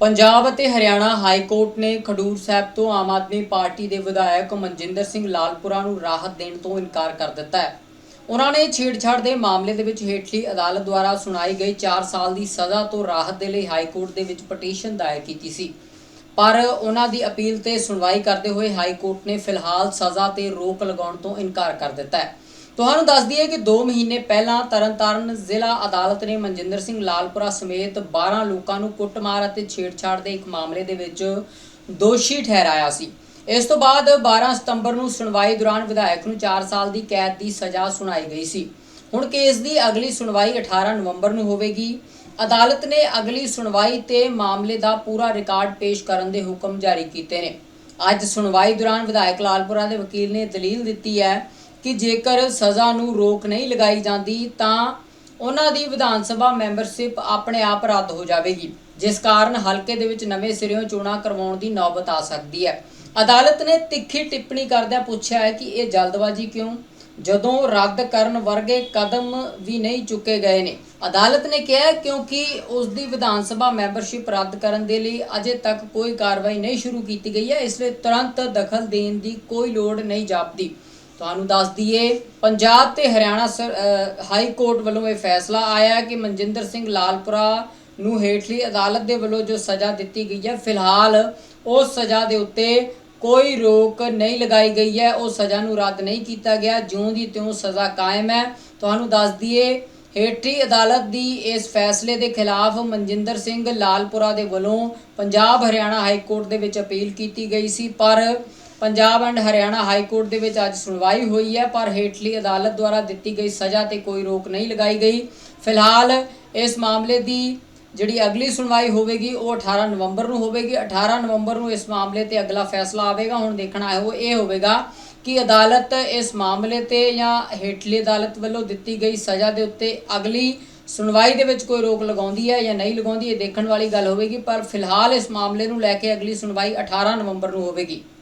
ਪੰਜਾਬ ਅਤੇ Haryana high court ਨੇ ਖਡੂਰ ਸਾਹਿਬ ਤੋਂ ਆਮ ਆਦਮੀ ਪਾਰਟੀ ਦੇ ਵਿਧਾਇਕ ਮਨਜਿੰਦਰ ਸਿੰਘ ਲਾਲਪੁਰਾ ਨੂੰ ਰਾਹਤ ਦੇਣ ਤੋਂ ਇਨਕਾਰ ਕਰ ਦਿੱਤਾ ਹੈ। ਉਹਨਾਂ ਨੇ ਛੇੜਛਾੜ ਦੇ ਮਾਮਲੇ ਦੇ ਵਿੱਚ ਹੇਠਲੀ ਅਦਾਲਤ ਦੁਆਰਾ ਸੁਣਾਈ ਗਈ 4 ਸਾਲ ਦੀ ਸਜ਼ਾ ਤੋਂ ਰਾਹਤ ਦੇ ਲਈ ਹਾਈ ਕੋਰਟ ਦੇ ਵਿੱਚ ਪਟੀਸ਼ਨ ਦਾਇਰ ਕੀਤੀ ਸੀ। ਪਰ ਉਹਨਾਂ ਦੀ ਅਪੀਲ ਤੇ ਸੁਣਵਾਈ ਕਰਦੇ ਹੋਏ ਹਾਈ ਕੋਰਟ ਨੇ ਫਿਲਹਾਲ ਸਜ਼ਾ ਤੇ ਰੋਕ ਲਗਾਉਣ ਤੋਂ ਇਨਕਾਰ ਕਰ ਦਿੱਤਾ ਹੈ। ਤੁਹਾਨੂੰ ਦੱਸ ਦਈਏ ਕਿ 2 ਮਹੀਨੇ ਪਹਿਲਾਂ ਤਰਨਤਾਰਨ ਜ਼ਿਲ੍ਹਾ ਅਦਾਲਤ ਨੇ ਮਨਜਿੰਦਰ ਸਿੰਘ ਲਾਲਪੁਰਾ ਸਮੇਤ 12 ਲੋਕਾਂ ਨੂੰ ਕੁੱਟਮਾਰ ਅਤੇ ਛੇੜਛਾੜ ਦੇ ਇੱਕ ਮਾਮਲੇ ਦੇ ਵਿੱਚ ਦੋਸ਼ੀ ਠਹਿਰਾਇਆ ਸੀ। ਇਸ ਤੋਂ ਬਾਅਦ 12 ਸਤੰਬਰ ਨੂੰ ਸੁਣਵਾਈ ਦੌਰਾਨ ਵਿਧਾਇਕ ਨੂੰ 4 ਸਾਲ ਦੀ ਕੈਦ ਦੀ ਸਜ਼ਾ ਸੁਣਾਈ ਗਈ ਸੀ। ਹੁਣ ਕੇਸ ਦੀ ਅਗਲੀ ਸੁਣਵਾਈ 18 ਨਵੰਬਰ ਨੂੰ ਹੋਵੇਗੀ। ਅਦਾਲਤ ਨੇ ਅਗਲੀ ਸੁਣਵਾਈ ਤੇ ਮਾਮਲੇ ਦਾ ਪੂਰਾ ਰਿਕਾਰਡ ਪੇਸ਼ ਕਰਨ ਦੇ ਹੁਕਮ ਜਾਰੀ ਕੀਤੇ ਨੇ। ਅੱਜ ਸੁਣਵਾਈ ਦੌਰਾਨ ਵਿਧਾਇਕ ਲਾਲਪੁਰਾ ਦੇ ਵਕੀਲ ਨੇ ਦਲੀਲ ਦਿੱਤੀ ਹੈ ਕਿ ਜੇਕਰ ਸਜ਼ਾ ਨੂੰ ਰੋਕ ਨਹੀਂ ਲਗਾਈ ਜਾਂਦੀ, ਤਾਂ ਉਹਨਾਂ ਦੀ ਵਿਧਾਨ ਸਭਾ ਮੈਂਬਰਸ਼ਿਪ ਆਪਣੇ ਆਪ ਰੱਦ ਹੋ ਜਾਵੇਗੀ, ਜਿਸ ਕਾਰਨ ਹਲਕੇ ਦੇ ਵਿੱਚ ਨਵੇਂ ਸਿਰਿਓਂ ਚੋਣਾਂ ਕਰਵਾਉਣ ਦੀ ਨੌਬਤ ਆ ਸਕਦੀ ਹੈ। ਅਦਾਲਤ ਨੇ ਤਿੱਖੀ ਟਿੱਪਣੀ ਕਰਦਿਆਂ ਪੁੱਛਿਆ ਹੈ ਕਿ ਇਹ ਜਲਦਬਾਜ਼ੀ ਕਿਉਂ? ਜਦੋਂ ਰੱਦ ਕਰਨ ਵਰਗੇ ਕਦਮ ਵੀ ਨਹੀਂ ਚੁੱਕੇ ਗਏ ਨੇ। ਅਦਾਲਤ ਨੇ ਕਿਹਾ ਕਿਉਂਕਿ ਉਸ ਦੀ ਵਿਧਾਨ ਸਭਾ ਮੈਂਬਰਸ਼ਿਪ ਰੱਦ ਕਰਨ ਦੇ ਲਈ ਅਜੇ ਤੱਕ ਕੋਈ ਕਾਰਵਾਈ ਨਹੀਂ ਸ਼ੁਰੂ ਕੀਤੀ ਗਈ ਹੈ, ਇਸ ਲਈ ਤੁਰੰਤ ਦਖਲ ਦੇਣ ਦੀ ਕੋਈ ਲੋੜ ਨਹੀਂ ਜਾਪਦੀ। ਤੁਹਾਨੂੰ ਦੱਸ ਦਈਏ, ਪੰਜਾਬ ਤੇ ਹਰਿਆਣਾ ਸਰ- ਹਾਈ ਕੋਰਟ ਵੱਲੋਂ ਇਹ ਫੈਸਲਾ ਆਇਆ ਕਿ ਮਨਜਿੰਦਰ ਸਿੰਘ ਲਾਲਪੁਰਾ ਨੂੰ ਹੇਠਲੀ ਅਦਾਲਤ ਦੇ ਵੱਲੋਂ ਜੋ ਸਜ਼ਾ ਦਿੱਤੀ ਗਈ ਹੈ, ਫਿਲਹਾਲ ਉਸ ਸਜ਼ਾ ਦੇ ਉੱਤੇ ਕੋਈ ਰੋਕ ਨਹੀਂ ਲਗਾਈ ਗਈ ਹੈ, ਉਹ ਸਜ਼ਾ ਨੂੰ ਰੱਦ ਨਹੀਂ ਕੀਤਾ ਗਿਆ, ਜਿਉਂ ਦੀ ਤਿਉਂ ਸਜ਼ਾ ਕਾਇਮ ਹੈ। ਤੁਹਾਨੂੰ ਦੱਸ ਦਈਏ, ਹੇਠਲੀ ਅਦਾਲਤ ਦੀ ਇਸ ਫੈਸਲੇ ਦੇ ਖਿਲਾਫ ਮਨਜਿੰਦਰ ਸਿੰਘ ਲਾਲਪੁਰਾ ਦੇ ਵੱਲੋਂ ਪੰਜਾਬ ਹਰਿਆਣਾ ਹਾਈ ਕੋਰਟ ਦੇ ਵਿੱਚ ਅਪੀਲ ਕੀਤੀ ਗਈ ਸੀ, ਪਰ Punjab and Haryana high court ਦੇ ਵਿੱਚ ਅੱਜ ਸੁਣਵਾਈ ਹੋਈ ਹੈ, ਪਰ ਹੇਠਲੀ ਅਦਾਲਤ ਦੁਆਰਾ ਦਿੱਤੀ ਗਈ ਸਜ਼ਾ ਤੇ ਕੋਈ ਰੋਕ ਨਹੀਂ ਲਗਾਈ ਗਈ। ਫਿਲਹਾਲ ਇਸ ਮਾਮਲੇ ਦੀ ਜਿਹੜੀ ਅਗਲੀ ਸੁਣਵਾਈ ਹੋਵੇਗੀ, ਉਹ 18 ਨਵੰਬਰ ਨੂੰ ਹੋਵੇਗੀ। 18 ਨਵੰਬਰ ਨੂੰ ਇਸ ਮਾਮਲੇ ਤੇ ਅਗਲਾ ਫੈਸਲਾ ਆਵੇਗਾ। ਹੁਣ ਦੇਖਣਾ ਹੈ, ਉਹ ਇਹ ਹੋਵੇਗਾ ਕਿ ਅਦਾਲਤ ਇਸ ਮਾਮਲੇ ਤੇ ਜਾਂ ਹੇਠਲੀ ਅਦਾਲਤ ਵੱਲੋਂ ਦਿੱਤੀ ਗਈ ਸਜ਼ਾ ਦੇ ਉੱਤੇ ਅਗਲੀ ਸੁਣਵਾਈ ਦੇ ਵਿੱਚ ਕੋਈ ਰੋਕ ਲਗਾਉਂਦੀ ਹੈ ਜਾਂ ਨਹੀਂ ਲਗਾਉਂਦੀ, ਇਹ ਦੇਖਣ ਵਾਲੀ ਗੱਲ ਹੋਵੇਗੀ। ਪਰ ਫਿਲਹਾਲ ਇਸ ਮਾਮਲੇ ਨੂੰ ਲੈ ਕੇ ਅਗਲੀ ਸੁਣਵਾਈ 18 ਨਵੰਬਰ ਨੂੰ ਹੋਵੇਗੀ।